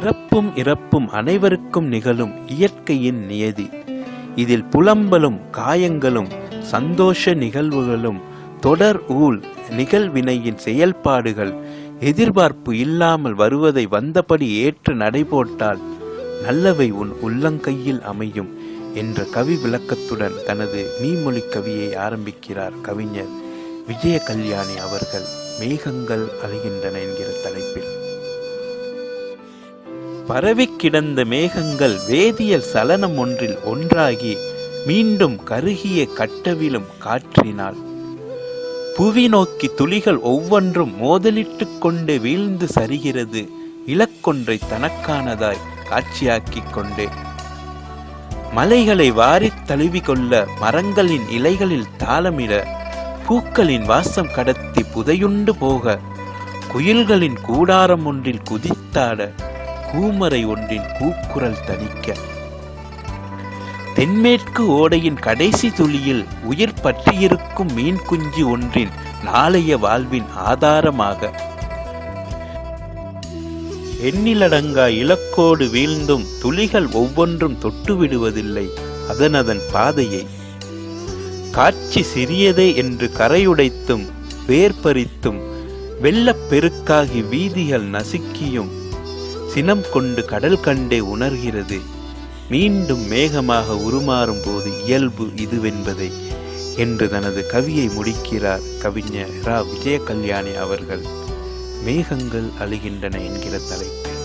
பிறப்பும் இறப்பும் அனைவருக்கும் நிகழும் இயற்கையின் நியதி. இதில் புலம்பலும் காயங்களும் சந்தோஷ நிகழ்வுகளும் தொடர் ஊழ் நிகழ்வினையின் செயல்பாடுகள் எதிர்பார்ப்பு இல்லாமல் வருவதை வந்தபடி ஏற்று நடைபோட்டால் நல்லவை உன் உள்ளங்கையில் அமையும் என்ற கவி விளக்கத்துடன் தனது மீமொழி கவியை ஆரம்பிக்கிறார் கவிஞர் விஜய கல்யாணி அவர்கள். மேகங்கள் அழிகின்றன என்கிற தலைப்பில். பரவிக் கிடந்த மேகங்கள் வேதியியல் சலனம் ஒன்றில் ஒன்றாகி மீண்டும் கருகிய கட்டவிலும் காற்றினால். புவி நோக்கி துளிகள் ஒவ்வொன்றும் மோதலிட்டுக் கொண்டு வீழ்ந்து சரிகிறது. இலக்கொன்றை தனக்கானதாய் காட்சியாக்கிக் கொண்டே. மலைகளை வாரித் தழுவி கொள்ள மரங்களின் இலைகளில் தாளமிட பூக்களின் வாசம் கடத்தி புதையுண்டு போக குயில்களின் கூடாரம் ஒன்றில் குதித்தாட கூமரை ஒன்றின் கூக்குரல் தணிக்க. தென்மேற்கு ஓடையின் கடைசி துளியில் உயிர் பற்றியிருக்கும் மீன் குஞ்சு ஒன்றின் நாளைய வாழ்வின் ஆதாரமாக. எண்ணிலடங்கா இலக்கோடு வீழ்ந்தும் துளிகள் ஒவ்வொன்றும் தொட்டுவிடுவதில்லை அதனதன் பாதையை. காட்சி சிறியதே என்று கரையுடைத்தும் வேர்பறித்தும் வெள்ளப்பெருக்காகி வீதிகள் நசுக்கியும் சினம் கொண்டு கடல் கண்டே உணர்கிறது. மீண்டும் மேகமாக உருமாறும் போது இயல்பு இதுவென்பதை என்று தனது கவியை முடிக்கிறார் கவிஞர் ரா விஜய கல்யாணி அவர்கள். மேகங்கள் அழுகின்றன என்கிற தலைப்பில்.